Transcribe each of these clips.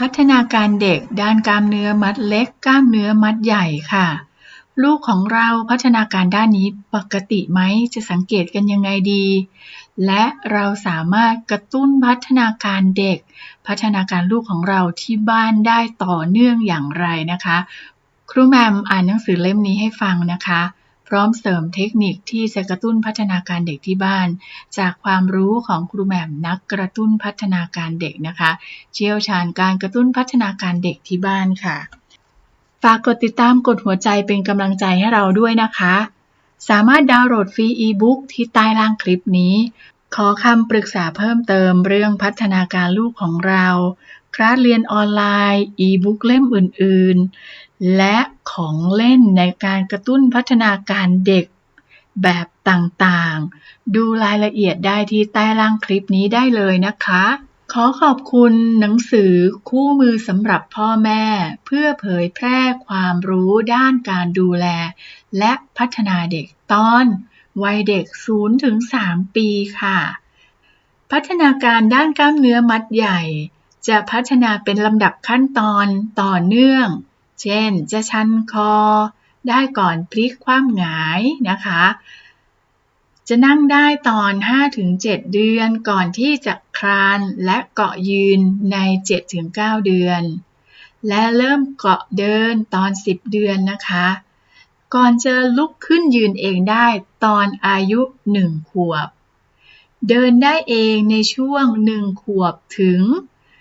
พัฒนาการเด็กด้านกล้ามเนื้อมัดเล็ก กล้ามเนื้อมัดใหญ่ค่ะ ลูกของเราพัฒนาการด้านนี้ปกติไหมจะสังเกตกันยังไงดี และเราสามารถกระตุ้นพัฒนาการเด็ก พัฒนาการลูกของเราที่บ้านได้ต่อเนื่องอย่างไรนะคะ ครูแมมอ่านหนังสือเล่มนี้ให้ฟังนะคะ พร้อมเสริมเทคนิคที่จะกระตุ้นพัฒนาการเด็กที่บ้าน จากความรู้ของครูแหม่มนักกระตุ้นพัฒนาการเด็กนะคะ เชี่ยวชาญการกระตุ้นพัฒนาการเด็กที่บ้านค่ะ ฝากกดติดตามกดหัวใจเป็นกำลังใจให้เราด้วยนะคะ สามารถดาวน์โหลดฟรีอีบุ๊กที่ใต้ล่างคลิปนี้ ขอคำปรึกษาเพิ่มเติมเรื่องพัฒนาการลูกของเรา คลาสเรียนออนไลน์ อีบุ๊กเล่มอื่น ๆ และของเล่นในการกระตุ้นพัฒนาการเด็กแบบต่างๆ ดูรายละเอียดได้ที่ใต้ล่างคลิปนี้ได้เลยนะคะ ขอขอบคุณหนังสือคู่มือสำหรับพ่อแม่ เพื่อเผยแพร่ความรู้ด้านการดูแล และพัฒนาเด็กตอน วัยเด็ก 0-3 ปีค่ะ พัฒนาการด้านกล้ามเนื้อมัดใหญ่ จะพัฒนาเป็นลำดับขั้นตอนต่อเนื่อง เช่น จะชันคอ ได้ก่อนพลิกคว่ำหงายนะคะ จะนั่งได้ตอน 5-7 เดือนก่อนที่จะคลานและเกาะยืนใน 7-9 เดือน และเริ่มเกาะเดินตอน 10 เดือนนะคะก่อนจะลุกขึ้นยืนเองได้ ตอนอายุ1ขวบ เดินได้เองในช่วง1ขวบถึง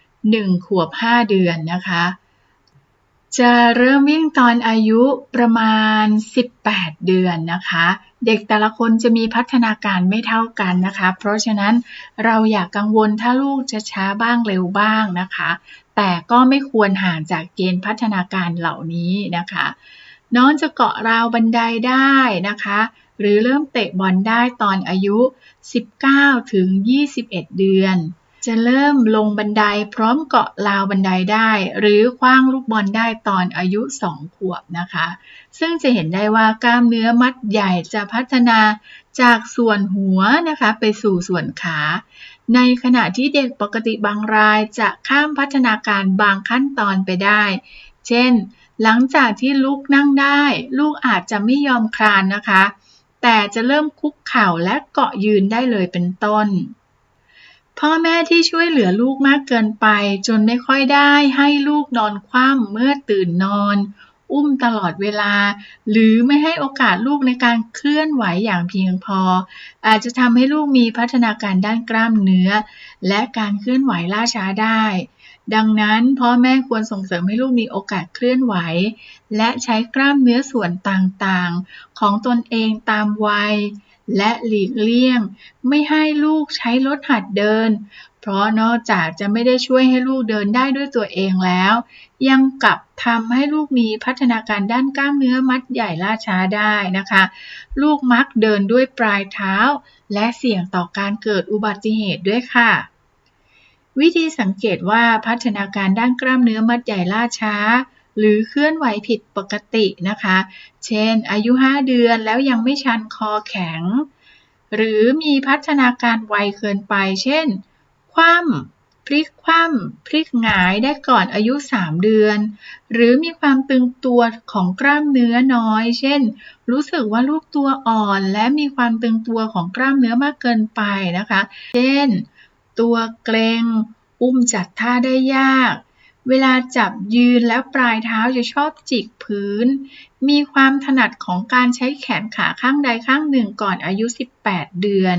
1ขวบ5เดือนนะคะ จะเริ่มวิ่งตอนอายุประมาณ 18 เดือนนะคะ เด็กแต่ละคนจะมีพัฒนาการไม่เท่ากันนะคะ เพราะฉะนั้นเราอย่ากกังวลถ้าลูกจะช้าบ้างเร็วบ้างนะคะ แต่ก็ไม่ควรห่างจากเกณฑ์พัฒนาการเหล่านี้นะคะ น้องจะเกาะราวบันไดได้นะคะ หรือเริ่มเตะบอลได้ตอนอายุ 19 ถึง 21 เดือน จะเริ่มลงบันไดพร้อมเกาะราวบันไดได้ หรือคว้างลูกบอลได้ตอนอายุ 2 ขวบนะคะ ซึ่งจะเห็นได้ว่ากล้ามเนื้อมัดใหญ่จะพัฒนาจากส่วนหัวนะคะไปสู่ส่วนขา ในขณะที่เด็กปกติบางรายจะข้ามพัฒนาการบางขั้นตอนไปได้ เช่น หลังจากที่ลูกนั่งได้ ลูกอาจจะไม่ยอมคลานนะคะ แต่จะเริ่มคุกเข่าและเกาะยืนได้เลยเป็นต้น พ่อแม่ที่ช่วยเหลือลูกมากเกินไป จนไม่ค่อยได้ให้ลูกนอนคว่ำเมื่อตื่นนอน อุ้มตลอดเวลา หรือไม่ให้โอกาสลูกในการเคลื่อนไหวอย่างเพียงพอ อาจจะทำให้ลูกมีพัฒนาการด้านกล้ามเนื้อ และการเคลื่อนไหวล่าช้าได้ ดังนั้นพ่อแม่ควรส่งเสริมให้ลูกมีโอกาสเคลื่อนไหว และใช้กล้ามเนื้อส่วนต่างๆ ของตนเองตามวัยและหลีกเลี่ยง ไม่ให้ลูกใช้รถหัดเดิน เพราะนอกจากจะไม่ได้ช่วยให้ลูกเดินได้ด้วยตัวเองแล้ว ยังกลับทำให้ลูกมีพัฒนาการด้านกล้ามเนื้อมัดใหญ่ล่าช้าได้นะคะ ลูกมักเดินด้วยปลายเท้า และเสี่ยงต่อการเกิดอุบัติเหตุด้วยค่ะ วิธีสังเกตว่าพัฒนาการด้านกล้ามเนื้อมัดใหญ่ล่าช้า หรือเคลื่อนไหวผิดปกตินะคะ เช่น อายุ 5 เดือนแล้วยังไม่ชันคอแข็ง หรือมีพัฒนาการไวเกินไป เช่น ว่ำพลิกคว่ำพลิกหงายได้ก่อนอายุ 3 เดือน หรือมีความตึงตัวของกล้ามเนื้อน้อย เช่น รู้สึกว่าลูกตัวอ่อนและมีความตึงตัวของกล้ามเนื้อมากเกินไปนะคะ เช่น ตัวเกรงอุ้มจัดท่าได้ยากเวลาจับยืนแล้วปลายเท้าจะชอบจิกพื้น มีความถนัดของการใช้แขนขาข้างใดข้างหนึ่งก่อนอายุ 18 เดือน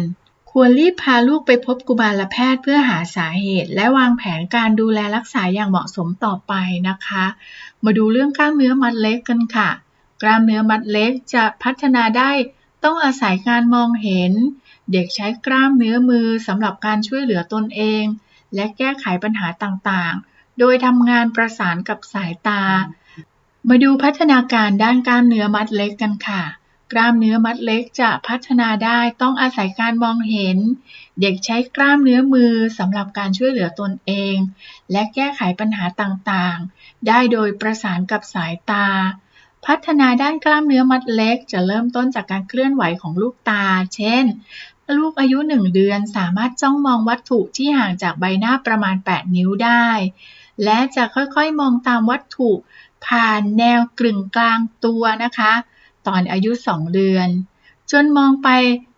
ควรรีบพาลูกไปพบกุมารแพทย์เพื่อหาสาเหตุ และวางแผนการดูแลรักษาอย่างเหมาะสมต่อไปนะคะ มาดูเรื่องกล้ามเนื้อมัดเล็กกันค่ะ กล้ามเนื้อมัดเล็กจะพัฒนาได้ต้องอาศัยการมองเห็น เด็กใช้กล้ามเนื้อมือสำหรับการช่วยเหลือตนเอง และแก้ไขปัญหาต่างๆ โดยทำงานประสานกับสายตา มาดูพัฒนาการด้านกล้ามเนื้อมัดเล็กกันค่ะ กล้ามเนื้อมัดเล็กจะพัฒนาได้ต้องอาศัยการมองเห็น เด็กใช้กล้ามเนื้อมือสำหรับการช่วยเหลือตนเอง และแก้ไขปัญหาต่างๆ ได้โดยประสานกับสายตา พัฒนาด้านกล้ามเนื้อมัดเล็กจะเริ่มต้นจากการเคลื่อนไหวของลูกตา เช่น ลูกอายุ 1 เดือนสามารถจ้องมองวัตถุที่ห่างจากใบหน้าประมาณ 8 นิ้วได้ และจะค่อยๆมองตามวัตถุผ่านแนวกลึงกลางตัวนะคะ ตอนอายุ 2 เดือน จนมองไป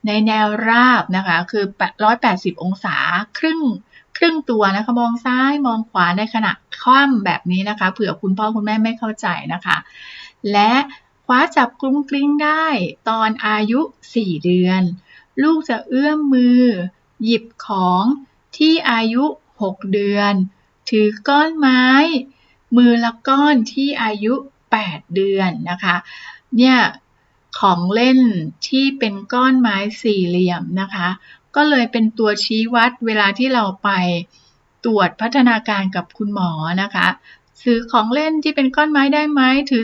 ในแนวราบนะคะ คือ 180 องศา ครึ่งครึ่งตัวนะคะ มองซ้ายมองขวาในขณะคว่ำแบบนี้นะคะ เผื่อคุณพ่อคุณแม่ไม่เข้าใจนะคะ และคว้าจับกรุ้งกลิ้งได้ตอนอายุ 4 เดือน ลูกจะเอื้อมมือ หยิบของที่อายุ 6 เดือน ถือก้อนไม้ มือละก้อนที่อายุ 8 เดือนนะคะ เนี่ยของเล่นที่เป็นก้อนไม้สี่เหลี่ยมนะคะ ก็เลยเป็นตัวชี้วัดเวลาที่เราไปตรวจพัฒนาการกับคุณหมอนะคะ ซื้อของเล่นที่เป็นก้อนไม้ได้ไหมถือ